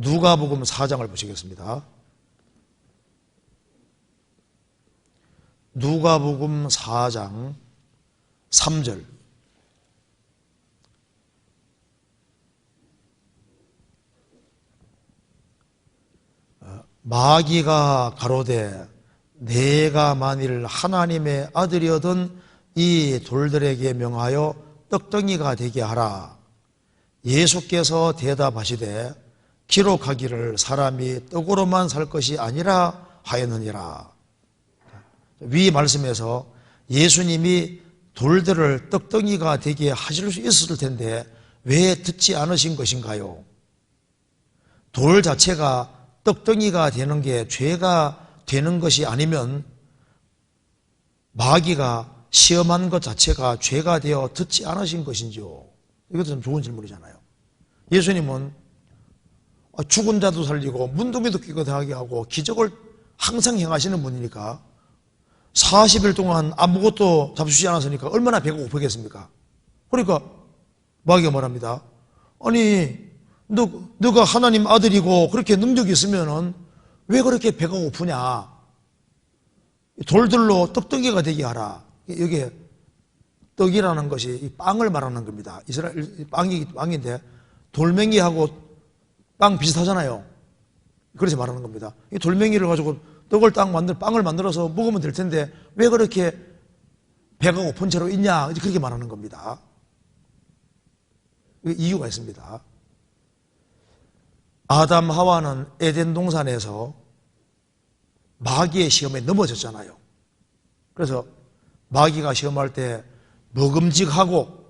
누가복음 4장을 보시겠습니다. 누가복음 4장 3절 어, 마귀가 가로되 내가 만일 하나님의 아들이어든 이 돌들에게 명하여 떡덩이가 되게 하라. 예수께서 대답하시되 기록하기를 사람이 떡으로만 살 것이 아니라 하였느니라. 위 말씀에서 예수님이 돌들을 떡덩이가 되게 하실 수 있었을 텐데 왜 듣지 않으신 것인가요? 돌 자체가 떡덩이가 되는 게 죄가 되는 것이 아니면 마귀가 시험한 것 자체가 죄가 되어 듣지 않으신 것인지요? 이것도 좀 좋은 질문이잖아요. 예수님은 죽은 자도 살리고 문둥이도 깨끗하게 하고 기적을 항상 행하시는 분이니까 40일 동안 아무것도 잡수지 않았으니까 얼마나 배가 고프겠습니까? 그러니까 마귀가 말합니다. 아니 너, 너가 하나님 아들이고 그렇게 능력이 있으면은 왜 그렇게 배가 고프냐? 돌들로 떡덩이가 되게 하라. 여기에 떡이라는 것이 빵을 말하는 겁니다. 이스라엘 빵이 빵인데 돌멩이하고 빵 비슷하잖아요. 그래서 말하는 겁니다. 이 돌멩이를 가지고 떡을 딱 만들 빵을 만들어서 먹으면 될 텐데 왜 그렇게 배가 고픈 채로 있냐 그렇게 말하는 겁니다. 이유가 있습니다. 아담 하와는 에덴 동산에서 마귀의 시험에 넘어졌잖아요. 그래서 마귀가 시험할 때 먹음직하고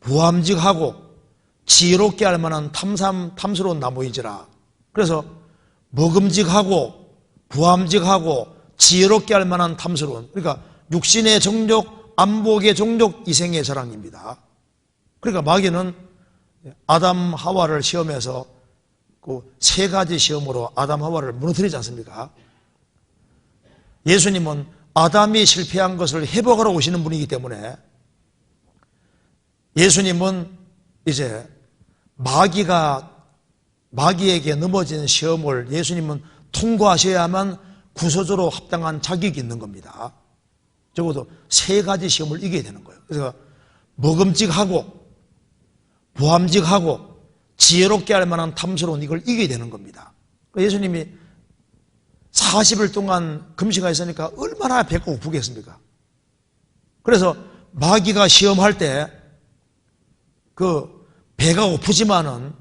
부함직하고 지혜롭게 할 만한 탐삼 탐스러운 나무이지라. 그래서 먹음직하고 부함직하고 지혜롭게 할 만한 탐스러운 그러니까 육신의 정욕, 안복의 정욕, 이생의 자랑입니다. 그러니까 마귀는 아담 하와를 시험해서 그 세 가지 시험으로 아담 하와를 무너뜨리지 않습니까? 예수님은 아담이 실패한 것을 회복하러 오시는 분이기 때문에 예수님은 이제 마귀가 마귀에게 넘어진 시험을 예수님은 통과하셔야만 구소조로 합당한 자격이 있는 겁니다. 적어도 세 가지 시험을 이겨야 되는 거예요. 그래서 먹음직하고 보함직하고 지혜롭게 할 만한 탐스러운 이걸 이겨야 되는 겁니다. 예수님이 40일 동안 금식하셨으니까 얼마나 배가 고프겠습니까? 그래서 마귀가 시험할 때 그 배가 고프지만은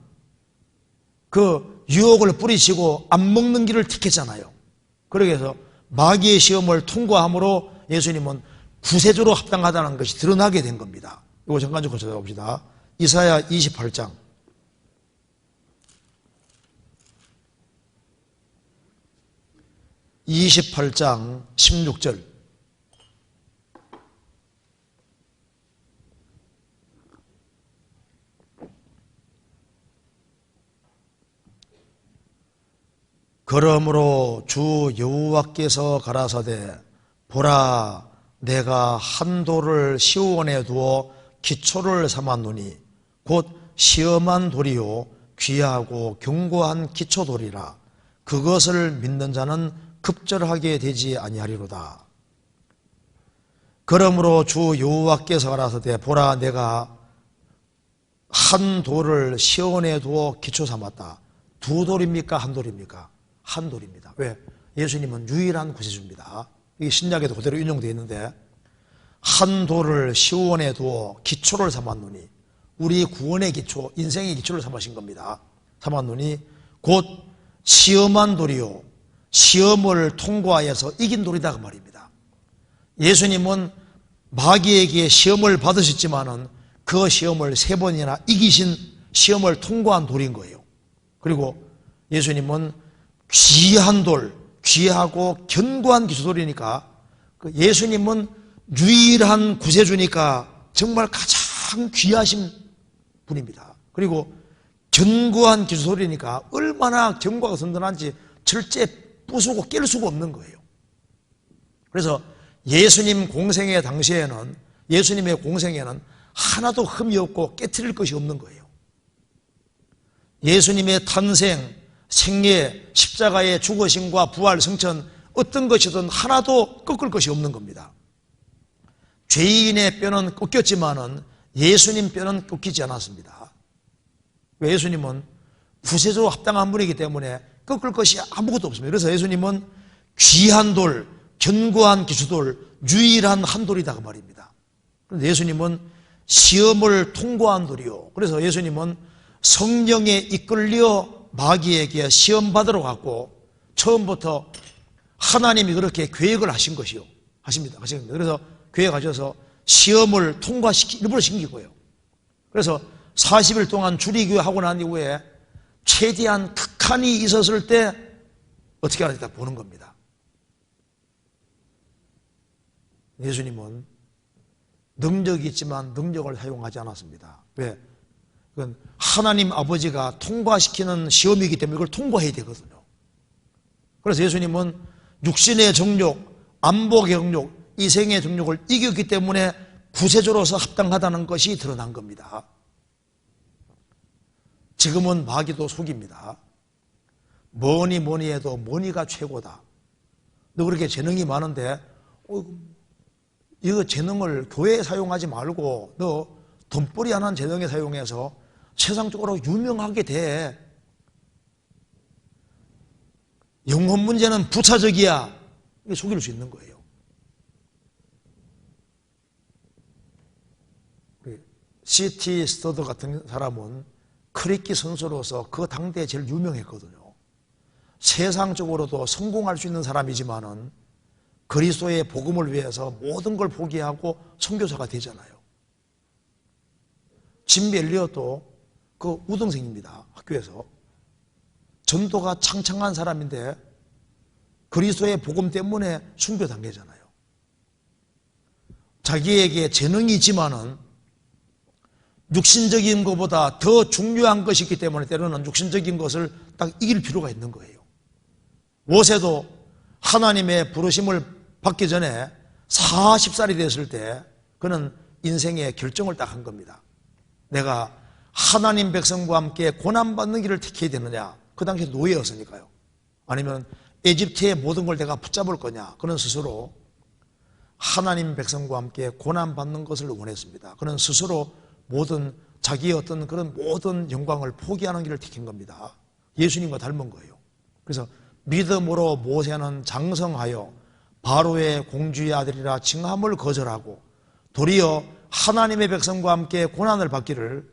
그 유혹을 뿌리치고 안 먹는 길을 택했잖아요. 그러게해서 마귀의 시험을 통과함으로 예수님은 구세주로 합당하다는 것이 드러나게 된 겁니다. 이거 잠깐 좀 찾아봅시다. 이사야 28장. 28장 16절. 그러므로 주 여호와께서 가라사대 보라 내가 한 돌을 시온에 두어 기초를 삼았노니 곧 시험한 돌이요 귀하고 견고한 기초 돌이라 그것을 믿는 자는 급절하게 되지 아니하리로다. 그러므로 주 여호와께서 가라사대 보라 내가 한 돌을 시온에 두어 기초 삼았다. 두 돌입니까? 한 돌입니까? 한 돌입니다. 왜? 예수님은 유일한 구세주입니다. 이게 신약에도 그대로 인용되어 있는데 한 돌을 시온에 두어 기초를 삼았노니 우리 구원의 기초, 인생의 기초를 삼으신 겁니다. 삼았노니 곧 시험한 돌이요 시험을 통과해서 이긴 돌이다 그 말입니다. 예수님은 마귀에게 시험을 받으셨지만은 그 시험을 세 번이나 이기신 시험을 통과한 돌인 거예요. 그리고 예수님은 귀한 돌, 귀하고 견고한 기초돌이니까 그 예수님은 유일한 구세주니까 정말 가장 귀하신 분입니다. 그리고 견고한 기초돌이니까 얼마나 견고가 든든한지 절제 부수고 깰 수가 없는 거예요. 그래서 예수님 공생의 당시에는 예수님의 공생에는 하나도 흠이 없고 깨트릴 것이 없는 거예요. 예수님의 탄생, 생애, 십자가의 죽으심과 부활, 성천 어떤 것이든 하나도 꺾을 것이 없는 겁니다. 죄인의 뼈는 꺾였지만은 예수님 뼈는 꺾이지 않았습니다. 예수님은 구세주로 합당한 분이기 때문에 꺾을 것이 아무것도 없습니다. 그래서 예수님은 귀한 돌, 견고한 기초돌, 유일한 한 돌이다 그 말입니다. 그런데 예수님은 시험을 통과한 돌이요. 그래서 예수님은 성령에 이끌려 마귀에게 시험 받으러 갔고 처음부터 하나님이 그렇게 계획을 하신 것이요. 하십니다. 하십니다. 그래서 계획하셔서 시험을 통과시키, 일부러 거예요. 그래서 40일 동안 주리교회 하고 난 이후에 최대한 극한이 있었을 때 어떻게 하는지 다 보는 겁니다. 예수님은 능력이 있지만 능력을 사용하지 않았습니다. 왜? 그건 하나님 아버지가 통과시키는 시험이기 때문에 이걸 통과해야 되거든요. 그래서 예수님은 육신의 정욕, 안복의 정욕, 이생의 정욕을 이겼기 때문에 구세주로서 합당하다는 것이 드러난 겁니다. 지금은 마귀도 속입니다. 뭐니 뭐니 해도 뭐니가 최고다. 너 그렇게 재능이 많은데 어, 이거 재능을 교회에 사용하지 말고 너 돈벌이 안한 재능에 사용해서 세상적으로 유명하게 돼. 영혼 문제는 부차적이야. 이게 속일 수 있는 거예요. 시티 스터드 같은 사람은 크리키 선수로서 그 당대에 제일 유명했거든요. 세상적으로도 성공할 수 있는 사람이지만은 그리스도의 복음을 위해서 모든 걸 포기하고 선교사가 되잖아요. 짐 멜리어도 그 우등생입니다. 학교에서. 전도가 창창한 사람인데 그리스도의 복음 때문에 순교당하잖아요. 자기에게 재능이 있지만은 육신적인 것보다 더 중요한 것이 있기 때문에 때로는 육신적인 것을 딱 이길 필요가 있는 거예요. 모세도 하나님의 부르심을 받기 전에 40살이 됐을 때 그는 인생의 결정을 딱 한 겁니다. 내가 하나님 백성과 함께 고난받는 길을 택해야 되느냐? 그 당시에 노예였으니까요. 아니면 에집트의 모든 걸 내가 붙잡을 거냐? 그는 스스로 하나님 백성과 함께 고난받는 것을 원했습니다. 그는 스스로 모든 자기의 어떤 그런 모든 영광을 포기하는 길을 택한 겁니다. 예수님과 닮은 거예요. 그래서 믿음으로 모세는 장성하여 바로의 공주의 아들이라 칭함을 거절하고 도리어 하나님의 백성과 함께 고난을 받기를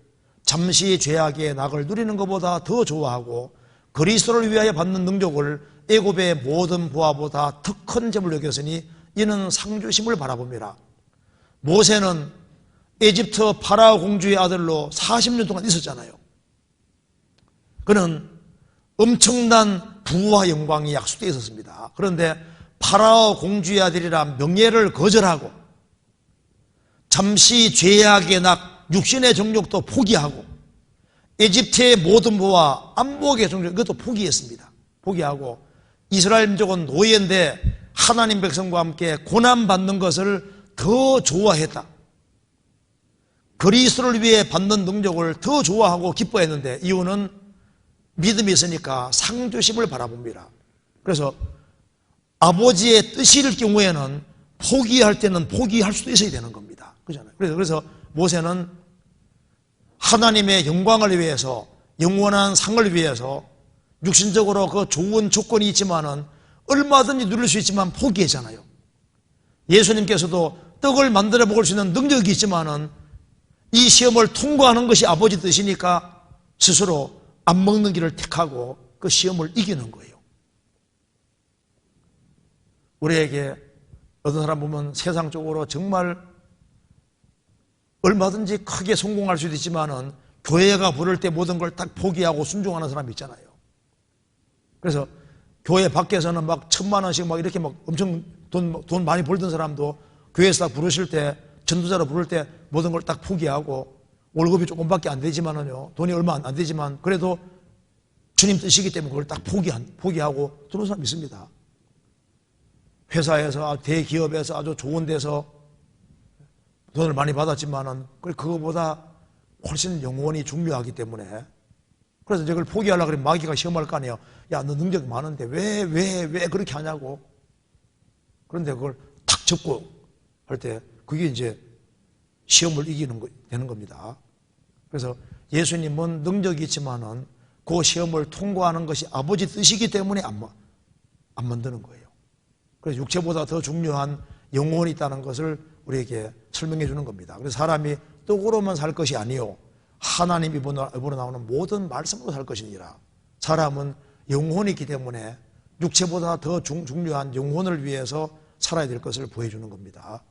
잠시 죄악의 낙을 누리는 것보다 더 좋아하고 그리스도를 위하여 받는 능력을 애굽의 모든 보아보다 더큰 점을 여겼으니 이는 상주심을 바라봅니다. 모세는 에집트 파라오 공주의 아들로 40년 동안 있었잖아요. 그는 엄청난 부와 영광이 약속되어 있었습니다. 그런데 파라오 공주의 아들이라 명예를 거절하고 잠시 죄악의 낙, 육신의 정욕도 포기하고 에집트의 모든 부와 안목의 정욕 이것도 포기했습니다. 포기하고 이스라엘 민족은 노예인데 하나님 백성과 함께 고난받는 것을 더 좋아했다. 그리스도를 위해 받는 능력을 더 좋아하고 기뻐했는데 이유는 믿음이 있으니까 상주심을 바라봅니다. 그래서 아버지의 뜻일 경우에는 포기할 때는 포기할 수도 있어야 되는 겁니다. 그잖아요. 그래서 모세는 하나님의 영광을 위해서 영원한 상을 위해서 육신적으로 그 좋은 조건이 있지만은 얼마든지 누릴 수 있지만 포기했잖아요. 예수님께서도 떡을 만들어 먹을 수 있는 능력이 있지만은 이 시험을 통과하는 것이 아버지 뜻이니까 스스로 안 먹는 길을 택하고 그 시험을 이기는 거예요. 우리에게 어떤 사람 보면 세상적으로 정말 얼마든지 크게 성공할 수도 있지만은 교회가 부를 때 모든 걸 딱 포기하고 순종하는 사람이 있잖아요. 그래서 교회 밖에서는 막 천만 원씩 막 이렇게 막 엄청 돈, 돈 많이 벌던 사람도 교회에서 딱 부르실 때 전도자로 부를 때 모든 걸 딱 포기하고 월급이 조금밖에 안 되지만은요 돈이 얼마 안 되지만 그래도 주님 뜻이기 때문에 그걸 딱 포기한, 포기하고 들어온 사람 있습니다. 회사에서 대기업에서 아주 좋은 데서 돈을 많이 받았지만은 그거보다 훨씬 영원히 중요하기 때문에 그래서 이걸 포기하려고 그러면 마귀가 시험할 거 아니에요. 야, 너 능력이 많은데 왜, 왜, 왜 그렇게 하냐고. 그런데 그걸 탁 접고 할 때 그게 이제 시험을 이기는 거, 되는 겁니다. 그래서 예수님은 능력이 있지만은 그 시험을 통과하는 것이 아버지 뜻이기 때문에 안, 마- 안 만드는 거예요. 그래서 육체보다 더 중요한 영혼이 있다는 것을 우리에게 설명해 주는 겁니다. 그래서 사람이 떡으로만 살 것이 아니요. 하나님 입으로 나오는 모든 말씀으로 살 것이니라. 사람은 영혼이 있기 때문에 육체보다 더 중, 중요한 영혼을 위해서 살아야 될 것을 보여주는 겁니다.